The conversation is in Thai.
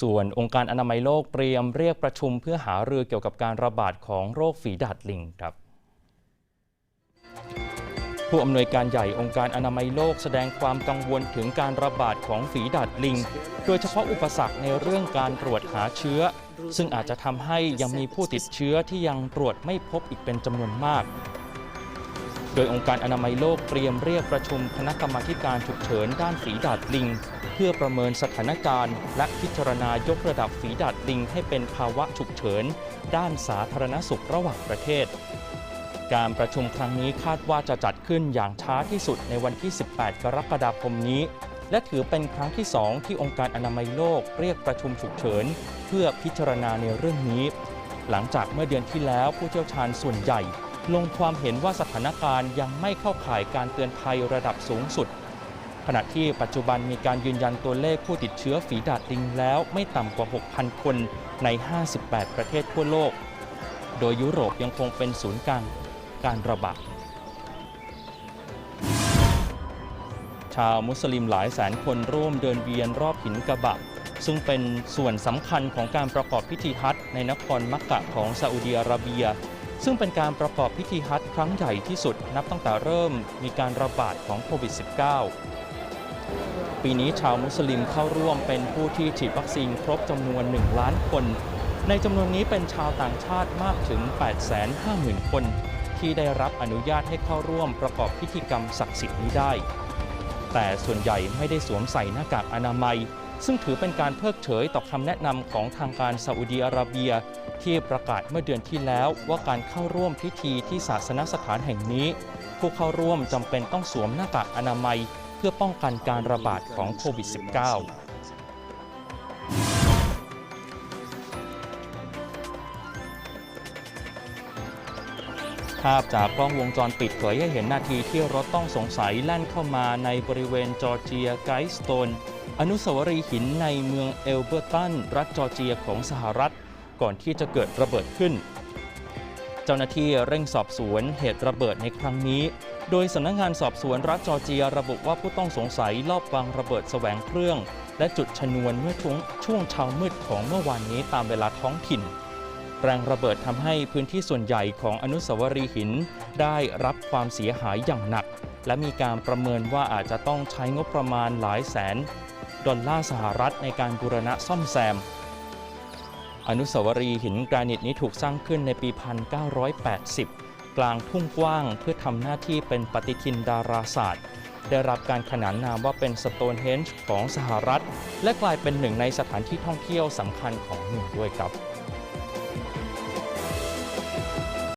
ส่วนองค์การอนามัยโลกเตรียมเรียกประชุมเพื่อหารือเกี่ยวกับการระบาดของโรคฝีดาดลิงครับผู้อำนวยการใหญ่องค์การอนามัยโลกแสดงความกังวลถึงการระบาดของฝีดาดลิง โดยเฉพาะอุปสรรคในเรื่องการตรวจหาเชื้อ ซึ่งอาจจะทำให้ยังมีผู้ติดเชื้อที่ยังตรวจไม่พบอีกเป็นจำนวนมาก โดยองค์การอนามัยโลกเตรียมเรียกประชุมคณะกรรมาการฉุกเฉินด้านฝีดาดลิง เพื่อประเมินสถานการณ์ และพิจารณายกระดับฝีดาดลิง ให้เป็นภาวะฉุกเฉิน ด้านสาธารณสุขระหว่างประเทศ การประชุมครั้งนี้คาดว่าจะจัดขึ้นอย่างช้าที่สุดในวันที่ 18 กรกฎาคมนี้ และถือเป็นครั้งที่ 2 ที่องค์การอนามัยโลกเรียกประชุมฉุกเฉิน เพื่อพิจารณาในเรื่องนี้ หลังจากเมื่อเดือนที่แล้วผู้เชี่ยวชาญส่วนใหญ่ ลงความเห็นว่าสถานการณ์ยังไม่เข้าข่ายการเตือนภัยระดับสูงสุด ขณะที่ปัจจุบันมีการยืนยันตัวเลขผู้ติดเชื้อฝีดาดลิงแล้วไม่ต่ำกว่า 6,000 คนใน 58 ประเทศทั่วโลก โดยยุโรปยังคงเป็นศูนย์กลางการระบาดชาวมุสลิมหลายแสนคนร่วมเดินเวียนรอบหินกะบะ ซึ่งเป็นส่วนสำคัญของการประกอบพิธีฮัจญ์ในนครมักกะของซาอุดีอาระเบีย ซึ่งเป็นการประกอบพิธีฮัจญ์ครั้งใหญ่ที่สุดนับตั้งแต่เริ่มมีการระบาดของโควิด -19 ปีนี้ชาวมุสลิมเข้าร่วมเป็นผู้ที่ฉีดวัคซีนครบจำนวน 1 ล้านคน ในจำนวนนี้เป็นชาวต่างชาติมากถึง 850,000 คน ที่ได้รับอนุญาตให้เข้าร่วมประกอบพิธีกรรมศักดิ์สิทธิ์นี้ได้ แต่ส่วนใหญ่ไม่ได้สวมใส่หน้ากากอนามัย ซึ่งถือเป็นการเพิกเฉยต่อคำแนะนำของทางการซาอุดีอาระเบีย ที่ประกาศเมื่อเดือนที่แล้วว่าการเข้าร่วมพิธีที่ศาสนสถานแห่งนี้ ผู้เข้าร่วมจำเป็นต้องสวมหน้ากากอนามัย เพื่อป้องกันการระบาดของโควิด -19 ภาพจากกล้องวงจรปิดเผยให้เห็นนาทีที่รถต้องสงสัยแล่นเข้ามาในบริเวณจอร์เจียไกด์สโตน อนุสาวรีย์หินในเมืองเอลเบอร์ตัน รัฐจอร์เจียของสหรัฐ ก่อนที่จะเกิดระเบิดขึ้น เจ้าหน้าที่เร่งสอบสวนเหตุระเบิดในครั้งนี้ โดยสำนักงงานสอบสวนรัฐจอร์เจียระบุว่าผู้ต้องสงสัยลอบวางระเบิดแสวงเครื่อง และจุดชนวนเมื่อช่วงช่วงเช้ามืดของเมื่อวานนี้ตามเวลาท้องถิ่น แรงระเบิดทำให้พื้นที่ส่วนใหญ่ของอนุสาวรีย์หิน ได้รับความเสียหายอย่างหนัก และมีการประเมินว่าอาจจะต้องใช้งบประมาณหลายแสน ดอลลาร์สหรัฐในการบูรณะซ่อมแซม อนุสาวรีย์หินกรานิตนี้ถูกสร้างขึ้นในปี 1980 กลางทุ่งกว้างเพื่อทำหน้าที่เป็นปฏิทินดาราศาสตร์ ได้รับการขนานนามว่าเป็นสโตนเฮนจ์ของสหรัฐ และกลายเป็นหนึ่งในสถานที่ท่องเที่ยวสำคัญของเมืองด้วยครับ